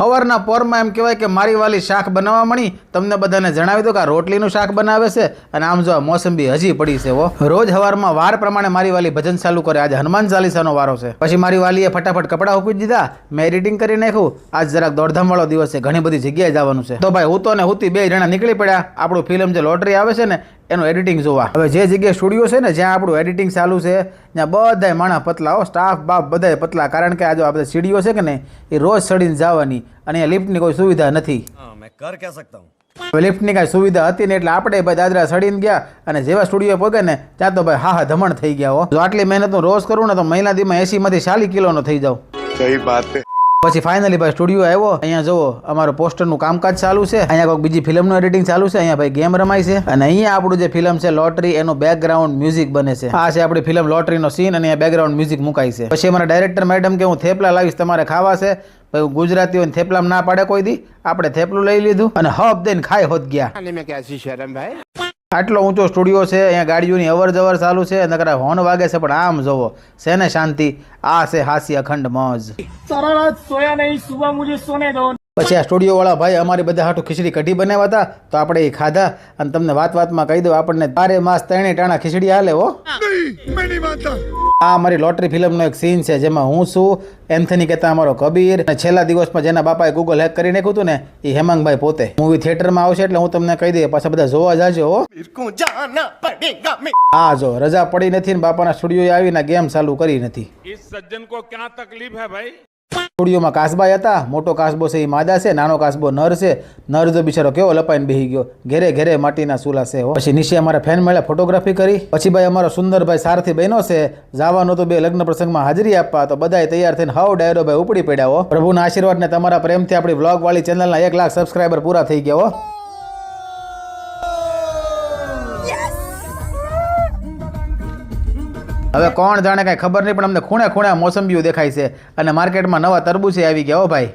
સવારના પોરમાં એમ કહેવાય કે મારી વાલી શાક બનાવવા મળી. તમને બધાને જણાવી દો કે આ રોટલીનું શાક બનાવે છે અને આમ જો આ મોસંબી હજી પડી છે હો. રોજ હવારમાં વાર પ્રમાણે મારી વાલી ભજન ચાલુ કરે. આજે હનુમાન ચાલીસાનો વારો છે. પછી મારી વાલીએ ફટાફટ કપડાં ઉકવી દીધા. મેં એડિટિંગ કરી નાખ્યું. આજ જરાક દોડધામ વાળો દિવસ છે. ઘણી બધી જગ્યાએ જવાનું છે. તો ભાઈ હું તો ને હુતી બે જણા નીકળી પડ્યા. આપણું ફિલ્મ જે લોટરી આવે છે ને એનું એડિટિંગ જોવા. હવે જે જગ્યાએ સ્ટુડિયો છે ને જ્યાં આપણું એડિટિંગ ચાલુ છે ત્યાં બધાય માણા પતલા હો સ્ટાફ બાપ બધાય પતલા. કારણ કે આ જો આપણે સીડીઓ છે કે ને એ રોજ ચડીને જવાની. અને લિફ્ટની કોઈ સુવિધા નથી. મેં કર કહી લિફ્ટની કાંઈ સુવિધા હતી ને એટલે આપણે ભાઈ દાદરા સડીને ગયા અને જેવા સ્ટુડિયો પગે ને ત્યાં તો ભાઈ હા હા ધમણ થઈ ગયા હો. જો આટલી મહેનતનો રોજ કરું ને તો મહિના દીમાં એસીમાંથી ચાલી કિલોનો થઈ જાઉં. સહી વાત પછી ફાઇનલી ભાઈ સ્ટુડિયો આવ્યો. અહીંયા જુઓ, અમારું પોસ્ટરનું કામકાજ ચાલુ છે. અહીંયા કોઈ બીજી ફિલ્મનું એડિટિંગ ચાલુ છે. અહીંયા ભાઈ ગેમ રમાય છે. અને અહીંયા આપણું જે ફિલ્મ છે લોટરી એનું બેકગ્રાઉન્ડ મ્યુઝિક બને છે. આ છે આપણી ફિલ્મ લોટરીનો સીન અને અહીંયા બેકગ્રાઉન્ડ મ્યુઝિક મુકાય છે. પછી અમારા ડાયરેક્ટર મેડમ કે હું થેપલા લાવીશ, તમારે ખાવા છે. ભાઈ ગુજરાતીઓને થેપલામાં ના પાડે કોઈ દી. આપણે થેપલું લઈ લીધું અને હબ દઈને ખાઈ હોત ગયા. આટલો ઊંચો સ્ટુડિયો છે, અહીંયા ગાડીઓની અવર જવર ચાલુ છે, નકરા હોર્ન વાગે છે, પણ આમ જોવો છે ને શાંતિ? આ છે હાસી અખંડ મોજ સારા સોયા નહીં સુબહ મુજે સોને દો. પછી આ સ્ટુડિયોવાળા ભાઈ અમારી બધા હાટું ખીચડી કઢી બનાવ્યા હતા તો આપણે એ ખાધા. અને તમને વાત વાતમાં કહી દઉં આપણને તારે માસ ત્રણે ટાણા ખીચડી હાલે હો. આ અમારી લોટરી ફિલ્મનો એક સીન છે જેમાં હું છું એન્થની કહેતા અમારો કબીર અને છેલ્લા દિવસમાં જેના બાપાએ ગૂગલ હેક કરી નાખ્યું હતું ને એ હેમાંગભાઈ પોતે. મૂવી થિયેટરમાં આવશે એટલે હું તમને કહી દઈએ પાછા બધા જોવા જાજો હો. હા જો રજા પડી નથી ને બાપાના સ્ટુડિયો આવીને ગેમ ચાલુ કરી નથી. સજ્જન કો ક્યાં તકલીફ હે ભાઈ? भाई કાસબાઈ હતા, મોટો કાસબો છે એ માદા છે, નાનો કાસબો નર છે. નર જો બિચારો કેવો લપાઈને બેહી ગયો. ઘેરે ઘેરે માટીના ચૂલા છે. પછી નીચે અમારા ફેન મળ્યા ફોટોગ્રાફી કરી. પછી ભાઈ અમારો સુંદરભાઈ સારથી બહેનો છે, જવાનો તો બે લગ્ન પ્રસંગમાં હાજરી આપવા તો બધા તૈયાર થઈને હાવ ડાયરો ભાઈ ઉપડી પડ્યા હો. આશીર્વાદ ને તમારા પ્રેમથી આપણી વ્લોગ વાળી ચેનલના એક લાખ સબસ્ક્રાઈબર પૂરા થઈ ગયા હો. હવે કોણ જાણે કાંઈ ખબર નહીં, પણ અમને ખૂણે ખૂણે મોસંબીઓ દેખાય છે અને માર્કેટમાં નવા તરબૂચે આવી ગયા હો ભાઈ.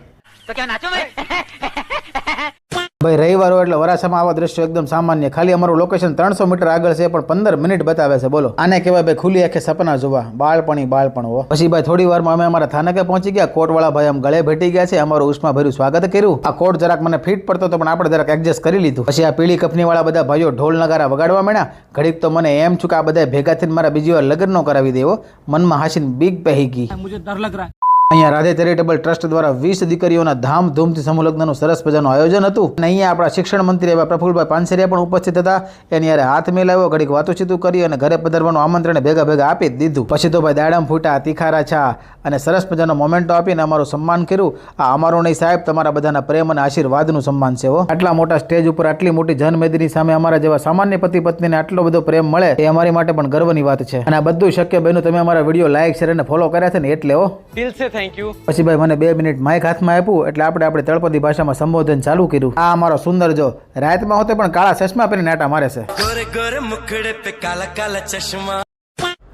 ભાઈ, રવિવારો એટલે વરાછામાં આવા દ્રશ્યો એકદમ સામાન્ય. ખાલી અમારું લોકેશન ત્રણસો મીટર આગળ છે, પણ પંદર મિનિટ બતાવે છે. બોલો. આને કહેવાય ભાઈ, ખુલ્લી આંખે સપના જોવા. બાળપણી, બાળપણ હો. પછી ભાઈ, થોડી વારમાં અમે અમારા થાનકે પહોંચી ગયા. કોટવાળા ભાઈ આમ ગળે ભેટી ગયા છે. અમારું ઉષ્મા ભર્યું સ્વાગત કર્યું. આ કોટ જરાક મને ફિટ પડતો હતો, પણ આપણે જરાક એડજસ્ટ કરી લીધું. પછી આ પીળી કફનીવાળા બધા ભાઈઓ ઢોલ નગારા વગાડવા માંડ્યા. ઘડીક તો મને એમ છું કે આ બધા ભેગા થઈને મારા બીજી વાર લગ્ન નો કરાવી દેવો. મનમાં હાસીને બીગ પહી ગઈ. મુજે ડર લગ રહા. અહીંયા રાધે ચેરિટેબલ ટ્રસ્ટ દ્વારા વીસ દીકરીઓના ધામધૂમથી સમૂહલગ્નનું સરસ મજાનું આયોજન હતું. અને અહીંયા આપણા શિક્ષણ મંત્રી એવા પ્રફુલભાઈ પાનસેરિયા પણ ઉપસ્થિત હતા. એની યારે હાથ મેલાવ્યો, ઘડીક વાતોચીતું કરી અને ઘરે પધારવાનું આમંત્રણ ભેગા ભેગા આપી દીધું. પછી તો ભાઈ દાડમ ફૂટા, તીખારા છા અને સરસ મજાનો મોમેન્ટો આપીને અમારું સન્માન કર્યું. આ અમારું નહીં સાહેબ, તમારા બધાના પ્રેમ અને આશીર્વાદનું સન્માન છે હો. આટલા મોટા સ્ટેજ ઉપર આટલી મોટી જનમેદની સામે અમારા જેવા સામાન્ય પતિ પત્નીને આટલો બધો પ્રેમ મળે, એ અમારી માટે પણ ગર્વની વાત છે. અને આ બધું શક્ય બન્યું તમે અમારા વીડિયો લાઇક શેર અને ફોલો કર્યા છે ને એટલે હો. દિલ સે થેન્ક યુ પછી ભાઈ મને બે મિનિટ માઇક હાથમાં આપ્યું એટલે આપણે આપણે તળપદી ભાષામાં સંબોધન ચાલુ કર્યું. આ અમારો સુંદર જો રાતમાં હોતે પણ કાળા ચશ્મા પહેરીને નાટા મારે છે. ગોરે ગોરે મુખડે પે કાલા કાલા ચશ્મા.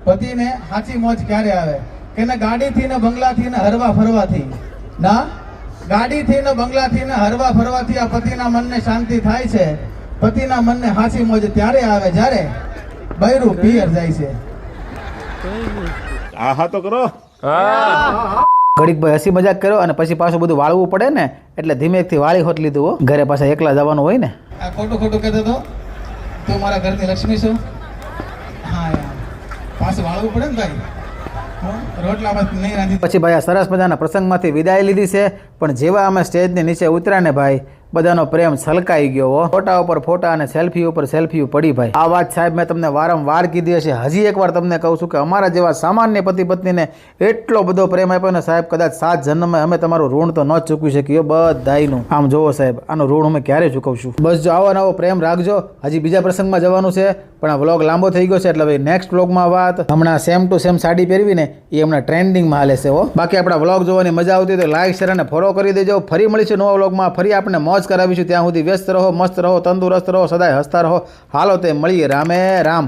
પતિને સાચી મોજ ક્યારે આવે? કે ના ગાડીથી ને બંગલાથી ને હરવા ફરવાથી? ના? ગાડીથી ને બંગલાથી ને હરવા ફરવાથી આ પતિના મનને શાંતિ થાય છે? પતિના મનને હાચી મોજ ત્યારે આવે જ્યારે બૈરું પિયર જાય છે. આહા તો કરો. ઘડીક ભાઈ હસી મજાક કર્યો અને પછી પાછું બધું વાળવું પડે ને એટલે ધીમેકથી વાળી હોત લીધું હો. ઘરે પાછા એકલા જવાનું હોય ને. આ ખોટું ખોટું કહેતો તો તું મારા ઘરની લક્ષ્મી છું. હા પાછું વાળવું પડે ને ભાઈ. રોટલા નહીં રાંધી પછી ભાઈ આ સરસ મજાના પ્રસંગમાંથી વિદાય લીધી છે. પણ જેવા અમે સ્ટેજની નીચે ઉતર્યા ને ભાઈ બધાનો પ્રેમ છલકાઈ ગયો ફોટા ઉપર ફોટા અને સેલ્ફી ઉપર સેલ્ફી પડી ભાઈ. આ વાત સાહેબ મેં તમને વારંવાર કીધી હશે. હજી એકવાર તમને કહું છું કે અમારા જેવા સામાન્ય પતિ પત્નીને એટલો બધો પ્રેમ આપ્યો ને સાહેબ, કદાચ સાત જન્મમાં અમે તમારું ઋણ તો ન ચૂકવી શકીએ બધાયનું. આમ જોવો સાહેબ, આનું ઋણ અમે ક્યારે ચૂકવશું? બસ જો આવો નવો પ્રેમ રાખજો. હજી બીજા પ્રસંગમાં જવાનું છે, પણ આ વ્લોગ લાંબો થઈ ગયો છે, એટલે ભાઈ નેક્સ્ટ વ્લોગમાં વાત. હમણાં સેમ ટુ સેમ સાડી પહેરવી ને એ હમણાં ટ્રેન્ડિંગમાં હાલે છે હો. બાકી આપણા વ્લોગ જોવાની મજા આવતી તો લાઈક શેર અને ફોલો કરી દેજો. ફરી મળીશું નવા વ્લોગમાં. ફરી આપણે મોજ કરાવીશું. ત્યાં સુધી વ્યસ્ત રહો, મસ્ત રહો, તંદુરસ્ત રહો, સદાય હસતા રહો. હાલો તે મળીએ. રામે રામ.